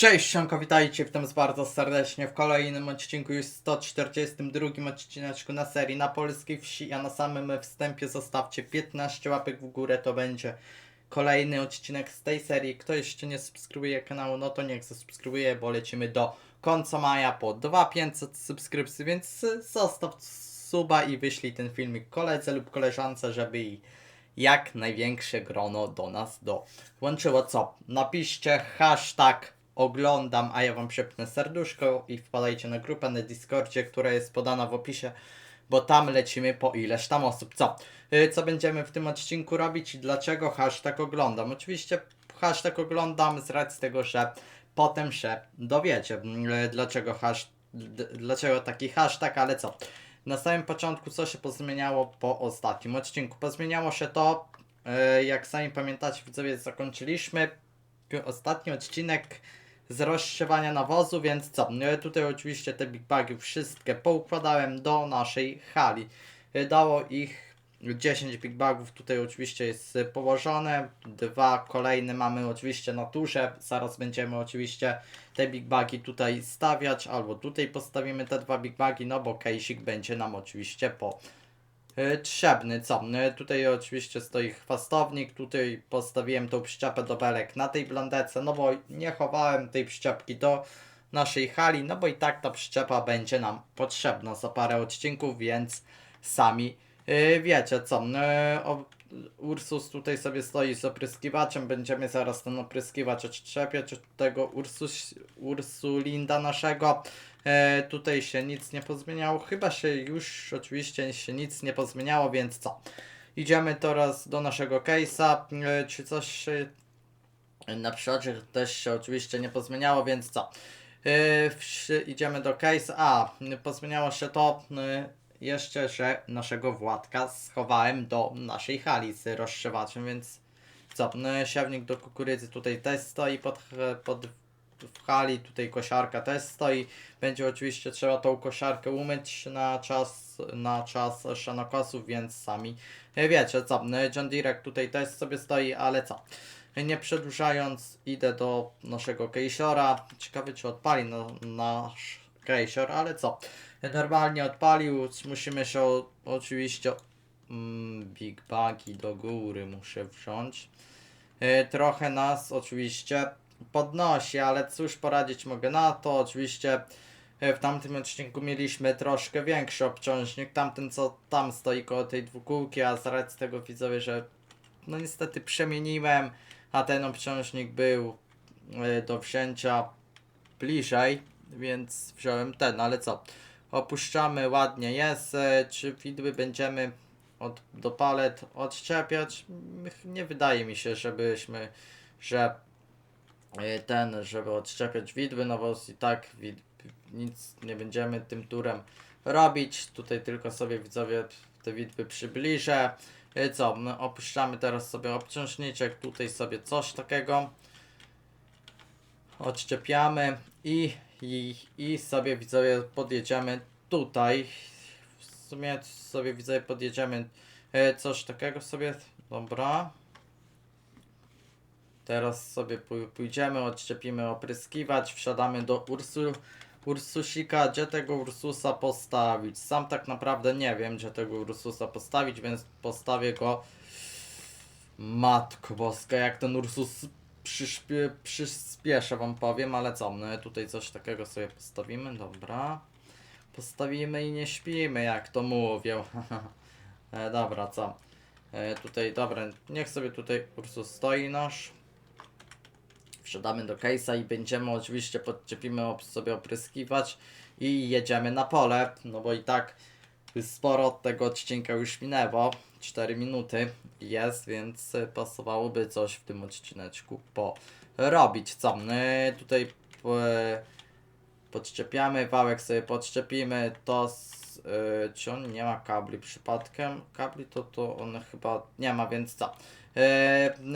Cześć, siemko, witajcie, witam was bardzo serdecznie w kolejnym odcinku, już 142 odcineczku na serii na polskiej wsi, a na samym wstępie zostawcie 15 łapek w górę, to będzie kolejny odcinek z tej serii. Kto jeszcze nie subskrybuje kanału, no to niech zasubskrybuje, bo lecimy do końca maja po 2500 subskrypcji, więc zostaw suba i wyślij ten filmik koledze lub koleżance, żeby i jak największe grono do nas dołączyło. Co? Napiszcie hashtag oglądam, a ja wam przepnę serduszko i wpadajcie na grupę na Discordzie, która jest podana w opisie, bo tam lecimy po ileś tam osób. Co? Y, Co będziemy w tym odcinku robić i dlaczego hashtag oglądam? Oczywiście hashtag oglądam z racji tego, że potem się dowiecie, y, dlaczego, hasz, dlaczego taki hashtag, ale co? Na samym początku co się pozmieniało po ostatnim odcinku? Pozmieniało się to, y, jak sami pamiętacie, widzowie, zakończyliśmy ostatni odcinek z rozsiewania nawozu, więc co? E, Tutaj oczywiście te big bagi wszystkie poukładałem do naszej hali. Dało ich 10 big bagów, tutaj oczywiście jest położone. Dwa kolejne mamy oczywiście na turze. Zaraz będziemy oczywiście te big bagi tutaj stawiać, albo tutaj postawimy te dwa big bagi, no bo case'ik będzie nam oczywiście po Trzebny, co? E, Tutaj oczywiście stoi chwastownik, tutaj postawiłem tą przyczepę do belek na tej blandece, no bo nie chowałem tej przyczepki do naszej hali, no bo i tak ta przyczepa będzie nam potrzebna za parę odcinków, więc sami e, wiecie co. E, Ursus tutaj sobie stoi z opryskiwaczem, będziemy zaraz ten opryskiwacz odczepiać od tego Ursus, Ursulinda naszego. E, tutaj się nic nie pozmieniało. Chyba się już oczywiście się nic nie pozmieniało, więc co? Idziemy teraz do naszego case'a. E, czy coś na przodzie też się oczywiście nie pozmieniało, więc co? E, wszy- idziemy do case'a. A, pozmieniało się to e, jeszcze, że naszego Władka schowałem do naszej hali z rozszywaczem, więc co? E, siewnik do kukurydzy tutaj też stoi pod, pod w hali, tutaj kosiarka też stoi. Będzie oczywiście trzeba tą kosiarkę umyć na czas, na czas szanokosów, więc sami wiecie co. John Deere tutaj też sobie stoi, ale co. Nie przedłużając, idę do naszego kejsiora. Ciekawy, czy odpali no, nasz kejsior, ale co. Normalnie odpalił, musimy się oczywiście mm, Big Bagi do góry muszę wziąć. E, Trochę nas oczywiście podnosi, ale cóż poradzić mogę na to. Oczywiście e, w tamtym odcinku mieliśmy troszkę większy obciążnik, tamten co tam stoi koło tej dwukółki, a z racji tego widzowie, że no niestety przemieniłem, a ten obciążnik był e, do wzięcia bliżej, więc wziąłem ten, ale co? Opuszczamy, ładnie jest. E, Czy widły będziemy od, do palet odczepiać? Nie wydaje mi się, żebyśmy, że ten, żeby odczepiać widły, no bo i tak nic nie będziemy tym turem robić. Tutaj tylko sobie widzowie te widły przybliżę. E, Co, my opuszczamy teraz sobie obciążniczek, tutaj sobie coś takiego odczepiamy i, i, i sobie widzowie podjedziemy tutaj. W sumie sobie widzowie podjedziemy e, coś takiego sobie, dobra. Teraz sobie pój- pójdziemy, odczepimy opryskiwać, wsiadamy do Ursu, Ursusika. Gdzie tego Ursusa postawić? Sam tak naprawdę nie wiem, gdzie tego Ursusa postawić, więc postawię go. Matko boska, jak ten Ursus przyspie, przyspieszę wam powiem, ale co, my tutaj coś takiego sobie postawimy, dobra. Postawimy i nie śpimy, jak to mówią. e, dobra, co? E, tutaj, dobra, niech sobie tutaj Ursus stoi nasz. Wsiadamy do case'a i będziemy oczywiście podczepimy sobie opryskiwać i jedziemy na pole, no bo i tak sporo od tego odcinka już minęło, 4 minuty jest, więc pasowałoby coś w tym odcineczku porobić. Co? Y, tutaj y, podczepiamy, wałek sobie podczepimy, to s- y, czy on nie ma kabli przypadkiem? Kabli to, to on chyba nie ma, więc co? E,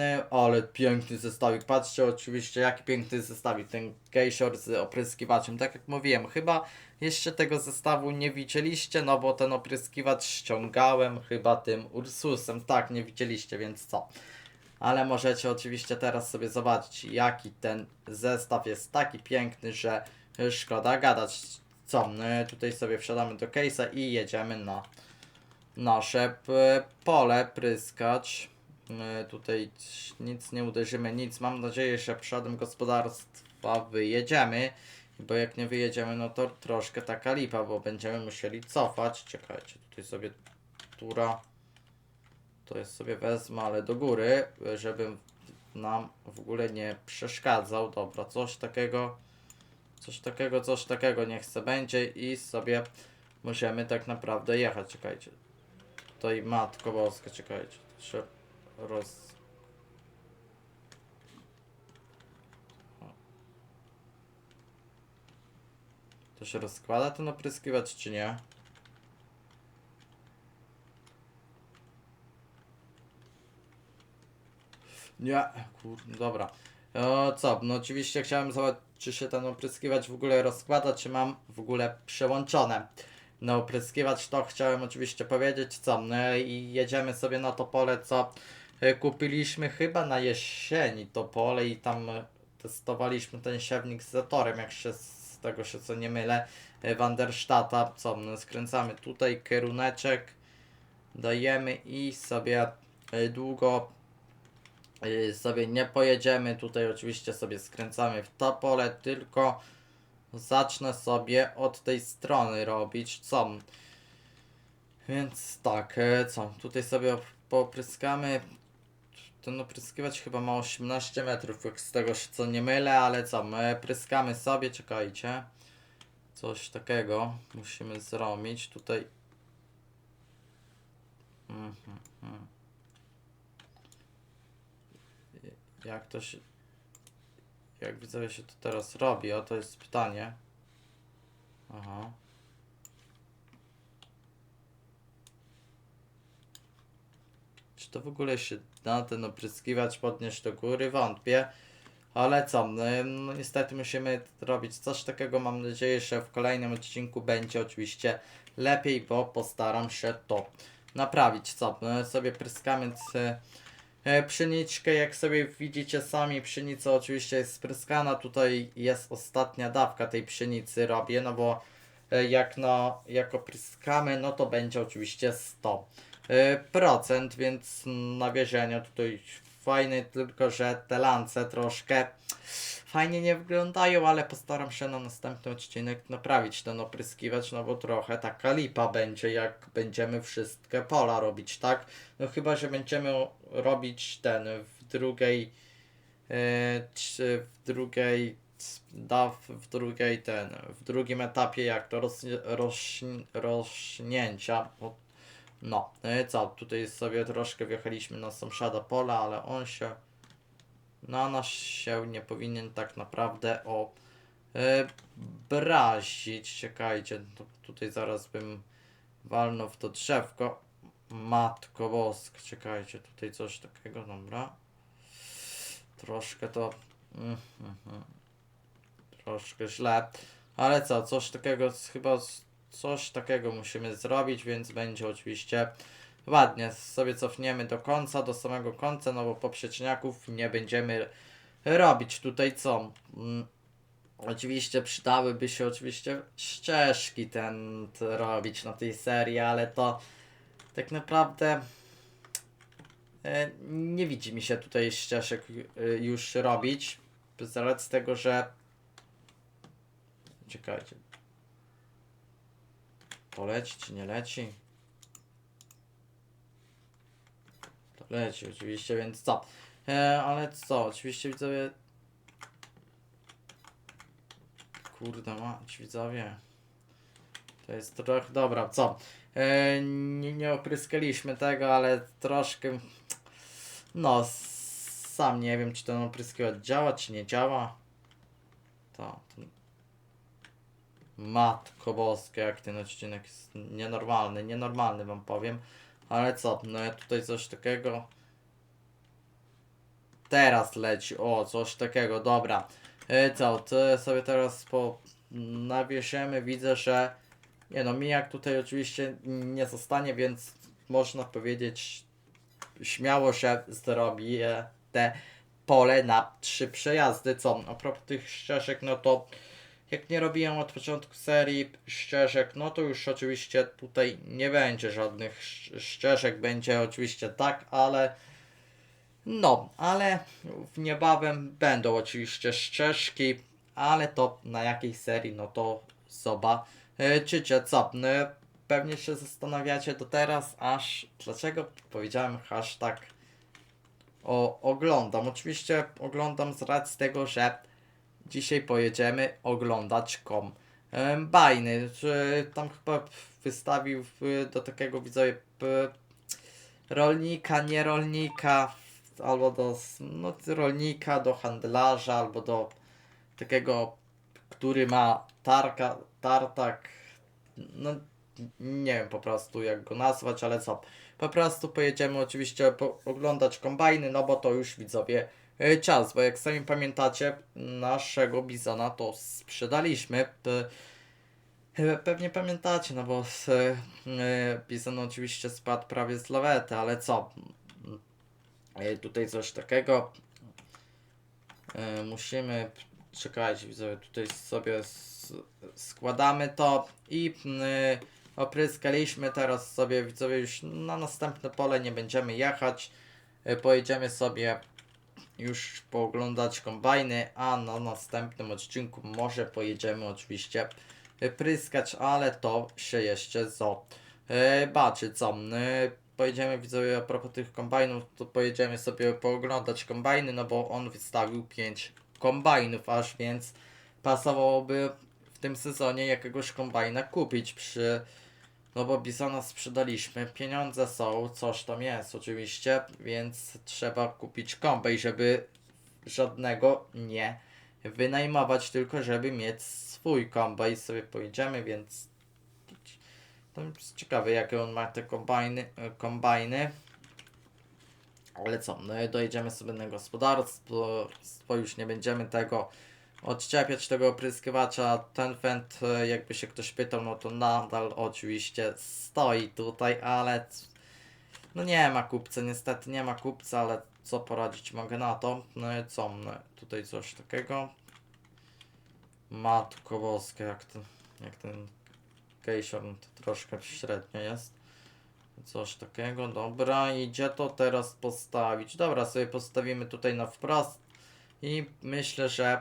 e, ale piękny zestawik. Patrzcie oczywiście jaki piękny zestawik. Ten gejsior z opryskiwaczem. Tak jak mówiłem, chyba jeszcze tego zestawu nie widzieliście, no bo ten opryskiwacz ściągałem chyba tym Ursusem. Tak, nie widzieliście, więc co? ale możecie oczywiście teraz sobie zobaczyć, jaki ten zestaw jest taki piękny, że szkoda gadać. Co, my tutaj sobie wsiadamy do case'a i jedziemy na nasze p- pole pryskać. My tutaj nic nie uderzymy, nic. Mam nadzieję, że przodem gospodarstwa wyjedziemy. Bo jak nie wyjedziemy, no to troszkę taka lipa, bo będziemy musieli cofać. Czekajcie, tutaj sobie tura. To jest sobie wezmę, ale do góry, żeby nam w ogóle nie przeszkadzał. Dobra, coś takiego, coś takiego, coś takiego niech se będzie i sobie możemy tak naprawdę jechać. Czekajcie. Tutaj matko boska, czekajcie. Trzeba roz... To się rozkłada ten opryskiwacz, czy nie? Nie, kurde, dobra. O, co? No oczywiście chciałem zobaczyć, czy się ten opryskiwacz w ogóle rozkłada, czy mam w ogóle przełączone. No opryskiwacz to chciałem oczywiście powiedzieć, co? No i jedziemy sobie na to pole, co kupiliśmy chyba na jesieni to pole i tam e, testowaliśmy ten siewnik z zatorem, jak się z tego się co nie mylę, e, Wanderstata, co? Skręcamy tutaj kieruneczek, dajemy i sobie e, długo sobie nie pojedziemy. Tutaj oczywiście sobie skręcamy w to pole, tylko zacznę sobie od tej strony robić. Co? Więc tak, e, co? Tutaj sobie popryskamy. Ten opryskiwać chyba ma 18 metrów, jak z tego się co nie mylę, ale co? My pryskamy sobie, czekajcie. Coś takiego musimy zrobić. Tutaj. Mhm, mhm. Jak to się. Jak widzowie się to teraz robi? O to jest pytanie. Aha. Czy to w ogóle się da ten opryskiwacz podnieść do góry? Wątpię. Ale co? No, niestety musimy robić coś takiego. Mam nadzieję, że w kolejnym odcinku będzie oczywiście lepiej, bo postaram się to naprawić. Co? No, sobie pryskamy. c- E, Pszeniczkę, jak sobie widzicie sami, pszenica oczywiście jest spryskana. Tutaj jest ostatnia dawka tej pszenicy robię, no bo e, jak, no, jak opryskamy, no to będzie oczywiście 100 e, procent, więc nawiezienie tutaj fajne, tylko że te lance troszkę fajnie nie wyglądają, ale postaram się na następny odcinek naprawić ten opryskiwacz, no bo trochę taka lipa będzie, jak będziemy wszystkie pola robić, tak? No chyba, że będziemy robić ten w drugiej e, w drugiej da w drugiej ten w drugim etapie jak to roz, rośnie, rośnięcia bo, no e, co tutaj sobie troszkę wjechaliśmy na sąsiada pola ale on się na nas się nie powinien tak naprawdę o e, czekajcie to, tutaj zaraz bym walnął w to drzewko Matko bosk, czekajcie, tutaj coś takiego, dobra. Troszkę to... Mm, mm, mm. Troszkę źle. Ale co, coś takiego, chyba coś takiego musimy zrobić, więc będzie oczywiście ładnie. Sobie cofniemy do końca, do samego końca, no bo poprzeczniaków nie będziemy robić. Tutaj co? Mm, Oczywiście przydałyby się oczywiście ścieżki ten robić na tej serii, ale to tak naprawdę e, nie widzi mi się tutaj ścieżek e, już robić. Z racji tego, że. Czekajcie. To leci czy nie leci? To leci oczywiście, więc co? E, ale co? Oczywiście widzowie. Kurde mać, widzowie. To jest trochę. Dobra, co? E, nie, nie opryskaliśmy tego, ale troszkę. No, sam nie wiem, czy ten opryskiwacz działa, czy nie działa. To. Ten... Matko boskie, jak ten odcinek jest nienormalny, nienormalny wam powiem. Ale co, no ja tutaj coś takiego. Teraz leci, o, coś takiego, dobra. E, co, to sobie teraz po nawiesiemy, widzę, że nie no, mijak tutaj oczywiście nie zostanie, więc można powiedzieć śmiało, że zrobię te pole na trzy przejazdy. Co, a propos tych ścieżek, no to jak nie robiłem od początku serii ścieżek, no to już oczywiście tutaj nie będzie żadnych ścieżek, będzie oczywiście tak, ale no, ale niebawem będą oczywiście ścieżki, ale to na jakiej serii, no to zobaczycie co. No, Pewnie się zastanawiacie do teraz, aż dlaczego powiedziałem hashtag o, oglądam. Oczywiście oglądam z racji tego, że dzisiaj pojedziemy oglądać kombajny. Tam chyba wystawił do takiego widzowie rolnika, nie rolnika, albo do no, rolnika, do handlarza, albo do takiego, który ma tarka, tartak, no nie wiem po prostu jak go nazwać, ale co. Po prostu pojedziemy oczywiście oglądać kombajny, no bo to już widzowie e, czas, bo jak sami pamiętacie, naszego bizona to sprzedaliśmy. E, Pewnie pamiętacie, no bo e, bizon oczywiście spadł prawie z lawety, ale co? Tutaj coś takiego. Musimy czekać, widzowie, tutaj sobie składamy to i opryskaliśmy teraz sobie, widzowie, już na następne pole nie będziemy jechać. Pojedziemy sobie już pooglądać kombajny, a na następnym odcinku może pojedziemy oczywiście pryskać, ale to się jeszcze zobaczy, co. Y, Pojedziemy widzowie a propos tych kombajnów, to pojedziemy sobie pooglądać kombajny, no bo on wystawił 5 kombajnów aż, więc pasowałoby w tym sezonie jakiegoś kombajna kupić przy no bo Bizona sprzedaliśmy, pieniądze są, coś tam jest oczywiście, więc trzeba kupić kombaj, żeby żadnego nie wynajmować, tylko żeby mieć swój kombaj. Sobie pojedziemy, więc to jest ciekawe jakie on ma te kombajny, kombajny. Ale co, no i dojedziemy sobie na gospodarstwo, już nie będziemy tego odczepiać tego opryskiwacza. Ten fent, e, jakby się ktoś pytał, no to nadal oczywiście stoi tutaj, ale no nie ma kupca, niestety nie ma kupca, ale co poradzić mogę na to. No i co, no, tutaj coś takiego. Matko boska, jak ten, jak ten Kejsior, no to troszkę średnio jest. Coś takiego, dobra, i gdzie to teraz postawić? Dobra, sobie postawimy tutaj na wprost i myślę, że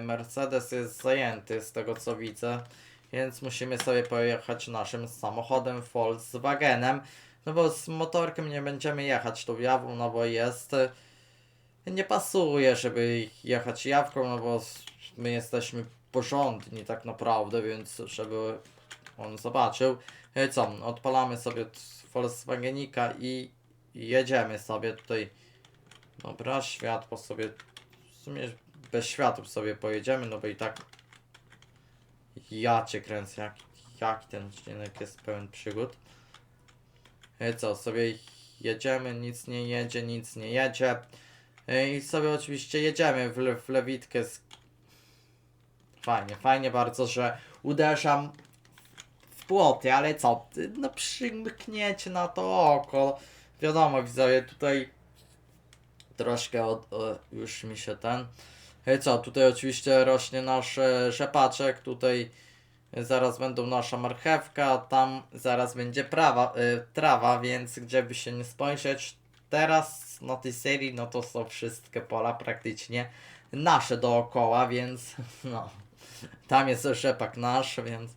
Mercedes jest zajęty z tego co widzę, więc musimy sobie pojechać naszym samochodem Volkswagenem, no bo z motorkiem nie będziemy jechać tą jawą, no bo jest e, nie pasuje, żeby jechać jawką, no bo my jesteśmy porządni tak naprawdę, więc żeby on zobaczył. E, Co, odpalamy sobie Volkswagenika i jedziemy sobie tutaj. Dobra, światło sobie, w sumie bez światów sobie pojedziemy, no bo i tak ja cię kręcę, jak, jaki ten odcinek jest pełen przygód. E, Co, sobie jedziemy, nic nie jedzie, nic nie jedzie. E, I sobie oczywiście jedziemy w, w lewitkę z... Fajnie, fajnie bardzo, że uderzam w płoty, ale co, no przymkniecie na to oko. Wiadomo, widzowie, tutaj troszkę od, o, już mi się ten... Co, tutaj oczywiście rośnie nasz e, rzepaczek, tutaj zaraz będą nasza marchewka, tam zaraz będzie prawa, e, trawa, więc gdzie by się nie spojrzeć, teraz na tej serii, no to są wszystkie pola praktycznie nasze dookoła, więc no, tam jest rzepak nasz, więc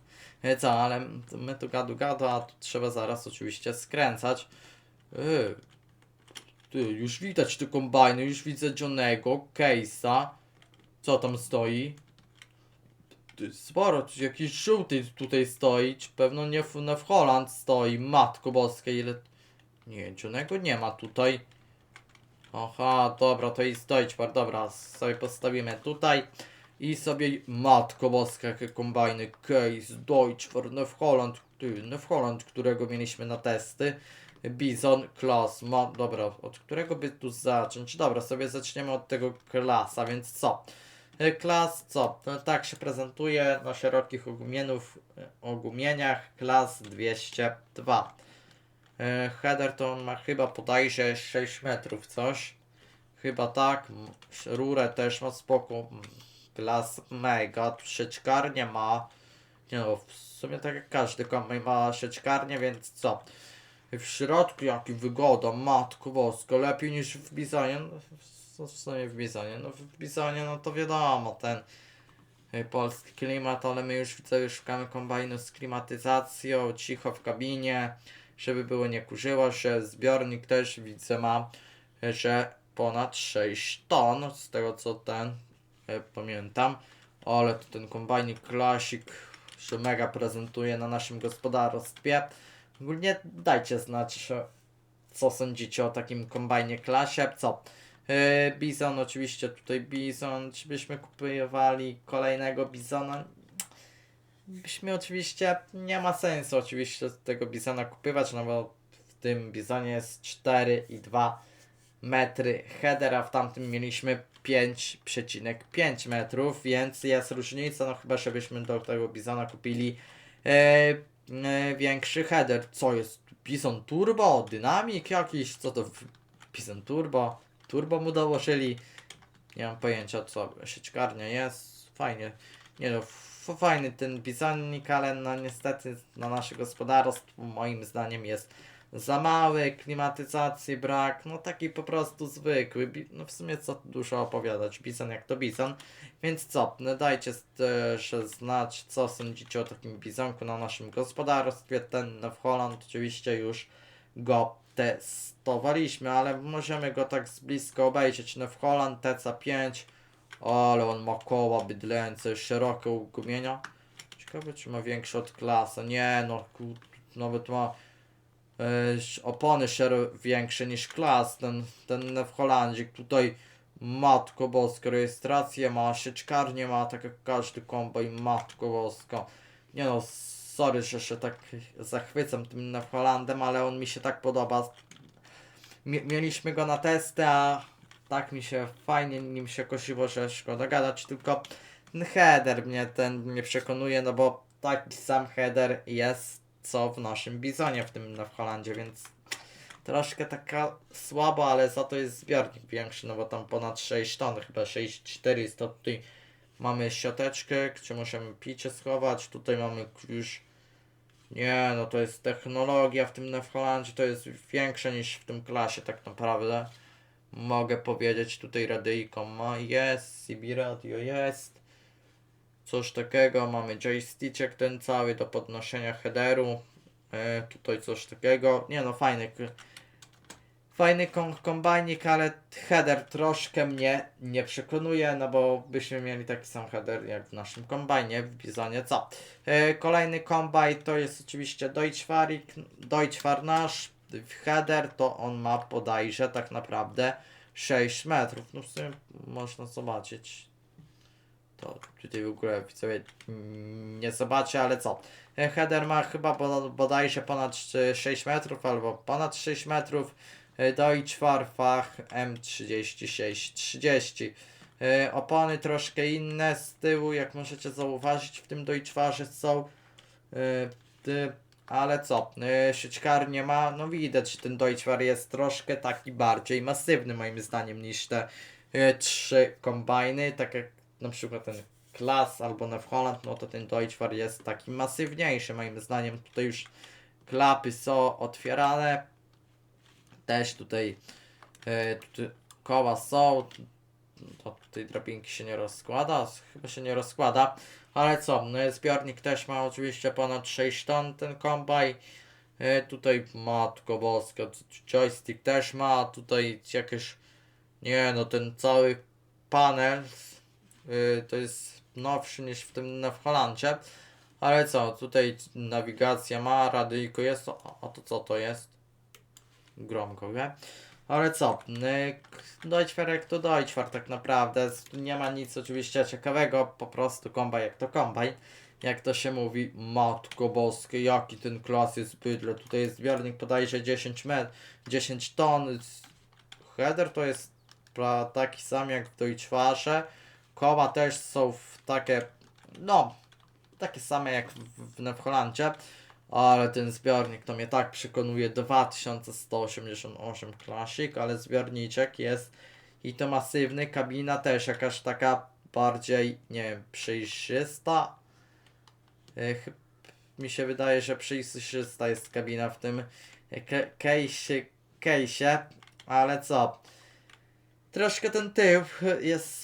co, ale my tu gadu gadu, a tu trzeba zaraz oczywiście skręcać. Yy, ty, już widać te kombajny, już widzę Johnego, Case'a. Co tam stoi? Sporo, jakiś żółty tutaj stoi, czy pewno nie w, nie w stoi, matko boskie, ile... Nie, Johnego nie ma tutaj. Aha, dobra, to jest Deutschbar, dobra, sobie postawimy tutaj. I sobie, matko boska, jakie kombajny, Case, Deutschbar, Neuf Holland, ty, Neuf Holland, którego mieliśmy na testy. Bizon, Klas, ma, dobra, od którego by tu zacząć? Dobra, sobie zaczniemy od tego klasa, więc co? Klas, co? To tak się prezentuje na szerokich ogumienów, ogumieniach, klas 202. E, header to ma chyba podajże 6 metrów coś. Chyba tak. Rurę też ma spoko. M, Glas mega. Sieczkarnię ma. Nie no, w sumie tak jak każdy kombajn ma sieczkarnię, więc co? W środku jaki wygoda, matko bosko, lepiej niż w Bizonie. No, w- w sumie w Bizonie. No w Bizonie, no to wiadomo, ten y, polski klimat, ale my już widzę, już szukamy kombajnu z klimatyzacją, cicho w kabinie, żeby było nie kurzyło się. Zbiornik też widzę ma, y, że ponad 6 ton, z tego co ten y, pamiętam. Ale to ten kombajnik klasik się mega prezentuje na naszym gospodarstwie. Ogólnie dajcie znać, co sądzicie o takim kombajnie klasie. Co? Yy, Bizon, oczywiście tutaj Bizon. Czy byśmy kupowali kolejnego Bizona? Byśmy oczywiście, nie ma sensu oczywiście tego Bizona kupywać, no bo w tym Bizonie jest 4,2 metry header, a w tamtym mieliśmy 5,5 metrów, więc jest różnica, no chyba żebyśmy do tego Bizona kupili e, e, większy header. Co jest? Bizon Turbo? Dynamik jakiś? Co to? Bizon Turbo? Turbo mu dołożyli? Nie mam pojęcia co. Sieczkarnia jest. Fajnie. Nie no, fajny ten bizonik, ale no niestety na nasze gospodarstwo moim zdaniem jest za mały, klimatyzacji brak, no taki po prostu zwykły. No w sumie co dużo opowiadać, bizon jak to bizon. Więc co, no dajcie też znać, co sądzicie o takim bizonku na naszym gospodarstwie. Ten w Holland oczywiście już go testowaliśmy, ale możemy go tak z bliska obejrzeć. No w Holland TC5, ale on ma koła bydlęce, szerokie ugumienia. Ciekawe czy ma większe od klasa. Nie no, nawet ma sz- opony większe niż klas. Ten, ten w Holandii tutaj Matko Boska, rejestrację ma, sieczkarnię ma, tak jak każdy kombajn, Matko Boska. Nie no, sorry, że się tak zachwycam tym Newholandem, ale on mi się tak podoba. Mie- mieliśmy go na testy, a tak mi się fajnie nim się kosiło, że szkoda gadać, tylko ten header mnie ten mnie przekonuje, no bo taki sam header jest co w naszym bizonie w tym Newholandzie, więc troszkę taka słabo, ale za to jest zbiornik większy, no bo tam ponad 6 ton, chyba 6400 tutaj mamy siateczkę, gdzie możemy picie schować, tutaj mamy już nie, no to jest technologia w tym Newholandzie, to jest większe niż w tym klasie tak naprawdę. Mogę powiedzieć, tutaj radyjko ma, jest, CB radio jest. Coś takiego, mamy joystick ten cały do podnoszenia headeru. E, tutaj coś takiego, nie no fajny, fajny kom kombajnik, ale header troszkę mnie nie przekonuje, no bo byśmy mieli taki sam header jak w naszym kombajnie, w Bizonie, co? E, Kolejny kombajn to jest oczywiście Deutschfarik, Deutschfar nasz. Header to on ma bodajże tak naprawdę 6 metrów. No w sumie można zobaczyć. To tutaj w ogóle widzowie nie zobaczę, ale co? E, Header ma chyba bo- bodajże ponad e, 6 metrów albo ponad 6 metrów. E, Deutschfarfach M3630. E, Opony troszkę inne z tyłu, jak możecie zauważyć, w tym Deutschfarze są. E, Ale co? E, Sieczkarnie ma, no widać, że ten Deutschfar jest troszkę taki bardziej masywny moim zdaniem niż te e, trzy kombajny, tak jak na przykład ten Klas albo Newholland, no to ten Deutschfar jest taki masywniejszy moim zdaniem. Tutaj już klapy są otwierane. Też tutaj, e, tutaj koła są. To tutaj drabinki się nie rozkłada, chyba się nie rozkłada. Ale co, no, zbiornik też ma oczywiście ponad 6 ton ten kombaj. E, tutaj matko boska, joystick też ma, tutaj jakieś, nie no ten cały panel to jest nowszy niż w tym w Holandzie. Ale co, tutaj nawigacja ma, radyjko jest, a, a to co to jest? Gromko, nie? Ale co, Deutschwerk to Deutschwer tak naprawdę, nie ma nic oczywiście ciekawego, po prostu kombaj jak to kombaj, jak to się mówi, matko boskie, jaki ten klas jest bydle, tutaj jest zbiornik podajże 10 met, 10 ton, header to jest taki sam jak w Deutschwarze, koła też są w takie, no, takie same jak w, w, w Holandzie, Ale ten zbiornik to mnie tak przekonuje 2188 Classic, ale zbiorniczek jest i to masywny, kabina też jakaś taka bardziej, nie wiem, przejrzysta. E, chyb- Mi się wydaje, że przejrzysta jest kabina w tym case'ie, case'ie, ale co? Troszkę ten tył jest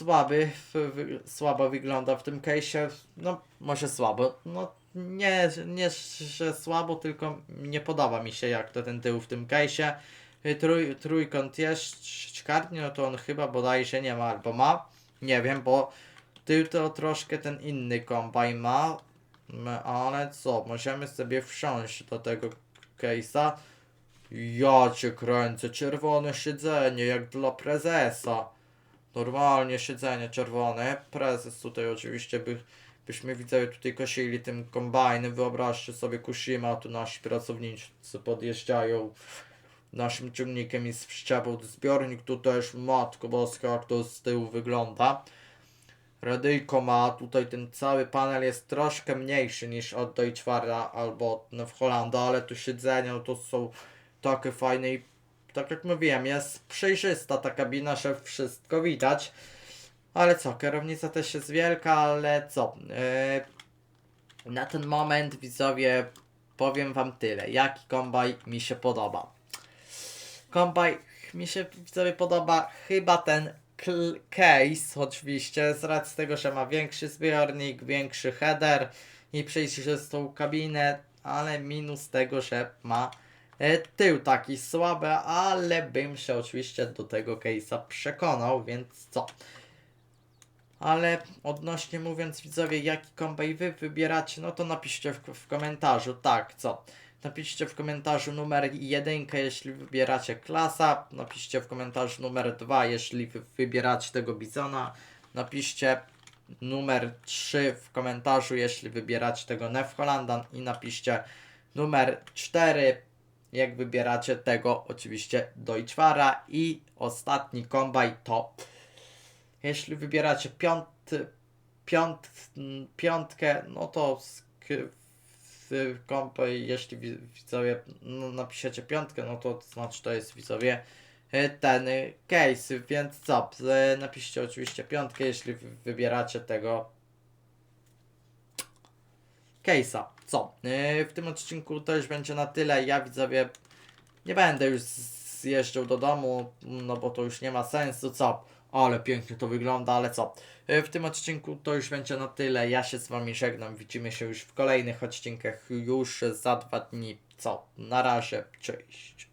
wy- słabo wygląda w tym case'ie, no może słabo, no nie, nie, że słabo, tylko nie podoba mi się jak to ten tył w tym case'ie. Y, Trój, trójkąt jest ćkartnie, no to on chyba bodajże nie ma, albo ma, nie wiem, bo tył to troszkę ten inny kombajn ma, M, ale co, możemy sobie wsiąść do tego case'a. Ja cię kręcę, czerwone siedzenie, jak dla prezesa. Normalnie siedzenie czerwone. Prezes tutaj oczywiście by, byśmy widzieli tutaj kosili tym kombajnem. Wyobraźcie sobie kusimy, a tu nasi pracownicy podjeżdżają naszym ciągnikiem i z przyczepą zbiornik. Tu też matko boska, jak to z tyłu wygląda. Radyjko ma, tutaj ten cały panel jest troszkę mniejszy niż od Deutschwara albo w Hollanda, ale tu siedzenia to są takie fajne i tak jak mówiłem, jest przejrzysta ta kabina, że wszystko widać. Ale co, kierownica też jest wielka, ale co? Yy, na ten moment widzowie powiem wam tyle. Jaki kombaj mi się podoba? Kombaj mi się widzowie podoba chyba ten case oczywiście z racji tego, że ma większy zbiornik, większy header i przejrzystą kabinę, ale minus tego, że ma tył taki słaby, ale bym się oczywiście do tego case'a przekonał, więc co? Ale odnośnie mówiąc widzowie, jaki kombaj wy wybieracie, no to napiszcie w, w komentarzu, tak, co? Napiszcie w komentarzu numer 1, jeśli wybieracie klasa. Napiszcie w komentarzu numer 2, jeśli wy wybieracie tego bizona. Napiszcie numer 3 w komentarzu, jeśli wybieracie tego Nef Hollandan. I napiszcie numer 4, jak wybieracie tego oczywiście Deutschwara. I ostatni kombaj to jeśli wybieracie piąty, piąt, piątkę, no to w kompie, jeśli wi- widzowie no, napiszecie piątkę, no to znaczy to jest widzowie y, ten case, więc co, y, napiszcie oczywiście piątkę, jeśli wy- wybieracie tego case'a. Co? Y, W tym odcinku to już będzie na tyle. Ja widzowie nie będę już zjeżdżał do domu, no bo to już nie ma sensu. Co? Ale pięknie to wygląda, ale co? Y, W tym odcinku to już będzie na tyle. Ja się z wami żegnam. Widzimy się już w kolejnych odcinkach już za dwa dni. Co? Na razie. Cześć.